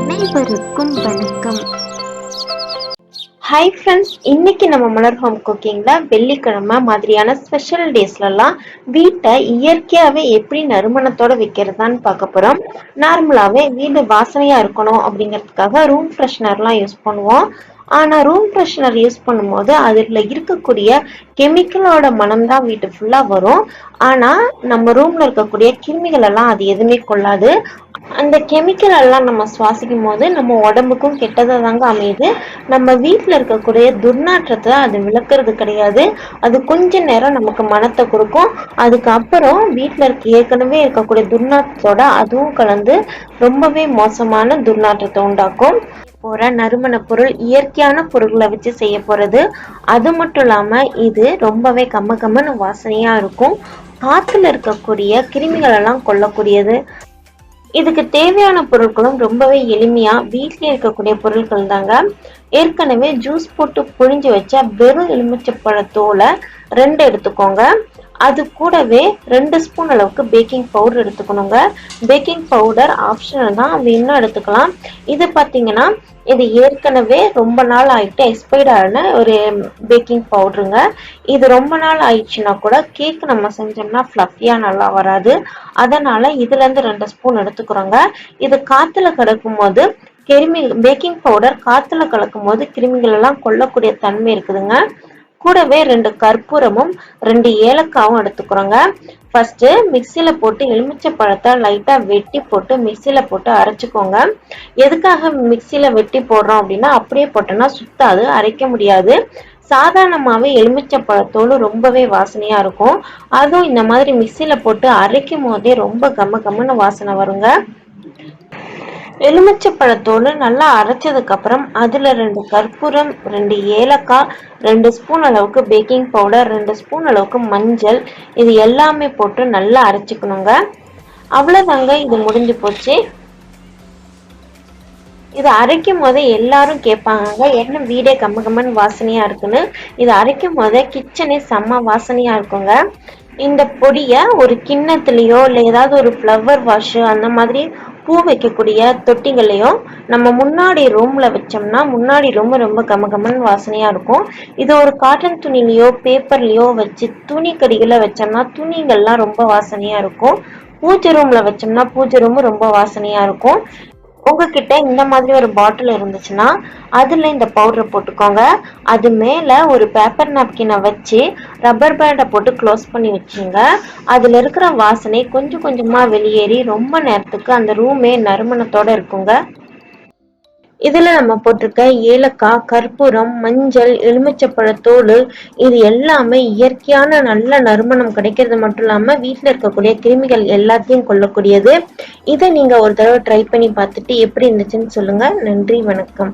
அனைவருக்கும் வணக்கம். Hi friends இன்னைக்கு நம்ம மலர் ஹோம் குக்கிங்ல வெள்ளிக்கிழமை மாதிரியான ஸ்பெஷல் டேஸ்லலாம் வீட்டை இயற்கையாவே எப்படி நறுமணத்தோட வைக்கிறதான்னு பார்க்க போறோம். நார்மலாவே வீடு வாசனையா இருக்கணும் அப்படிங்கிறதுக்காக ரூம் ஃப்ரெஷ்னர்லாம் யூஸ் பண்ணுவோம். ஆனா ரூம் ஃப்ரெஷ்னர் யூஸ் பண்ணும்போது அதுல இருக்கக்கூடிய கெமிக்கலோட மனம் தான் வீட்டு ஃபுல்லா வரும். ஆனா நம்ம ரூம்ல இருக்கக்கூடிய கிருமிகள் எல்லாம் அது எதுவுமே கொள்ளாது. அந்த கெமிக்கல் எல்லாம் நம்ம சுவாசிக்கும் போது நம்ம உடம்புக்கும் கெட்டதாக தாங்க அமையுது. நம்ம வீட்டில் இருக்கக்கூடிய துர்நாற்றத்தை அது விளக்குறது கிடையாது. அது கொஞ்ச நேரம் நமக்கு மனத்தை கொடுக்கும். அதுக்கப்புறம் வீட்டில் இருக்க ஏற்கனவே இருக்கக்கூடிய துர்நாற்றத்தோட அதுவும் கலந்து ரொம்பவே மோசமான துர்நாற்றத்தை உண்டாக்கும். போற நறுமண பொருள் இயற்கையான பொருட்களை வச்சு செய்ய போறது. அது மட்டும் இல்லாம இது ரொம்பவே கம்ம கம்மன்னு வாசனையா இருக்கும். காற்றுல இருக்கக்கூடிய கிருமிகள் எல்லாம் கொல்லக்கூடியது. இதுக்கு தேவையான பொருட்களும் ரொம்பவே எளிமையா வீட்டிலே இருக்கக்கூடிய பொருட்கள் தாங்க ஏற்கனவே ஜூஸ் போட்டு புழிஞ்சு வச்ச வெறும் எலுமிச்சப்பழத்தோலை ரெண்டு எடுத்துக்கோங்க. அது கூடவே ரெண்டு ஸ்பூன் அளவுக்கு பேக்கிங் பவுடர் எடுத்துக்கணுங்க. பேக்கிங் பவுடர் ஆப்ஷனல் தான். அது இன்னும் எடுத்துக்கலாம். இது பார்த்தீங்கன்னா இது ஏற்கனவே ரொம்ப நாள் ஆகிட்டு எக்ஸ்பைர்ட் ஆன ஒரு பேக்கிங் பவுடருங்க இது ரொம்ப நாள் ஆயிடுச்சுன்னா கூட கேக் நம்ம செஞ்சோம்னா ஃப்ளஃபியாக நல்லா வராது. அதனால இதுலேருந்து ரெண்டு ஸ்பூன் எடுத்துக்கிறோங்க. இது காற்றுல கிடக்கும் போது கிருமி பேக்கிங் பவுடர் காற்றுல கலக்கும் போது கிருமிகள் எல்லாம் கொல்லக்கூடிய தன்மை இருக்குதுங்க. கூடவே ரெண்டு கற்பூரமும் ரெண்டு ஏலக்காவும் எடுத்துக்கிறோங்க. ஃபர்ஸ்ட் மிக்சியில போட்டு எலுமிச்சை பழத்தை லைட்டா வெட்டி போட்டு மிக்சியில போட்டு அரைச்சிக்கோங்க. எதுக்காக மிக்சியில வெட்டி போடுறோம் அப்படின்னா அப்படியே போட்டோம்னா சுத்தாது அரைக்க முடியாது. சாதாரணமாகவே எலுமிச்சை பழத்தோடு ரொம்பவே வாசனையாக இருக்கும். அதுவும் இந்த மாதிரி மிக்சியில் போட்டு அரைக்கும் போதே ரொம்ப கம்ம கம்மன்னு வாசனை வருங்க. எலுமிச்சை பழத்தோடு நல்லா அரைச்சதுக்கு அப்புறம் அதுல ரெண்டு கற்பூரம் ரெண்டு ஏலக்காய் ரெண்டு ஸ்பூன் அளவுக்கு பேக்கிங் பவுடர் ரெண்டு ஸ்பூன் அளவுக்கு மஞ்சள் இது எல்லாமே போட்டு நல்லா அரைச்சிக்கணுங்க. அவ்வளோதாங்க இது முடிஞ்சு போச்சு. இது அரைக்கும் போதே எல்லாரும் கேட்பாங்க என்ன வீடே கம்ம கம்மன் வாசனையா இருக்குன்னு? இது அரைக்கும் போதே கிச்சனே செம்ம வாசனையா இருக்குங்க. இந்த பொடியை ஒரு கிண்ணத்துலேயோ இல்லை ஏதாவது ஒரு ஃப்ளவர் வாஷு அந்த மாதிரி பூ வைக்கக்கூடிய தொட்டிகளையும் நம்ம முன்னாடி ரூம்ல வச்சோம்னா முன்னாடி ரொம்ப ரொம்ப கமகமன் வாசனையா இருக்கும். இது ஒரு காட்டன் துணிலையோ பேப்பர்லயோ வச்சு துணி கடிகளை வச்சோம்னா துணிகள்லாம் ரொம்ப வாசனையா இருக்கும். பூஜை ரூம்ல வச்சோம்னா பூஜை ரூம் ரொம்ப வாசனையா இருக்கும். உங்ககிட்ட இந்த மாதிரி ஒரு பாட்டில் இருந்துச்சுன்னா அதில் இந்த பவுடரை போட்டுக்கோங்க. அது மேலே ஒரு பேப்பர் நாப்கினை வச்சு ரப்பர் பேண்டை போட்டு க்ளோஸ் பண்ணி வச்சுங்க. அதில் இருக்கிற வாசனை கொஞ்சம் கொஞ்சமாக வெளியேறி ரொம்ப நேரத்துக்கு அந்த ரூமே நறுமணத்தோடு இருக்குங்க. இதில் நம்ம போட்டிருக்க ஏலக்காய் கற்பூரம் மஞ்சள் எலுமிச்சப்பழத்தோடு இது எல்லாமே இயற்கையான நல்ல நறுமணம் கிடைக்கிறது மட்டும் இல்லாமல் வீட்டில் இருக்கக்கூடிய கிருமிகள் எல்லாத்தையும் கொள்ளக்கூடியது இதை நீங்கள் ஒரு தடவை ட்ரை பண்ணி பார்த்துட்டு எப்படி இருந்துச்சுன்னு சொல்லுங்கள் நன்றி வணக்கம்.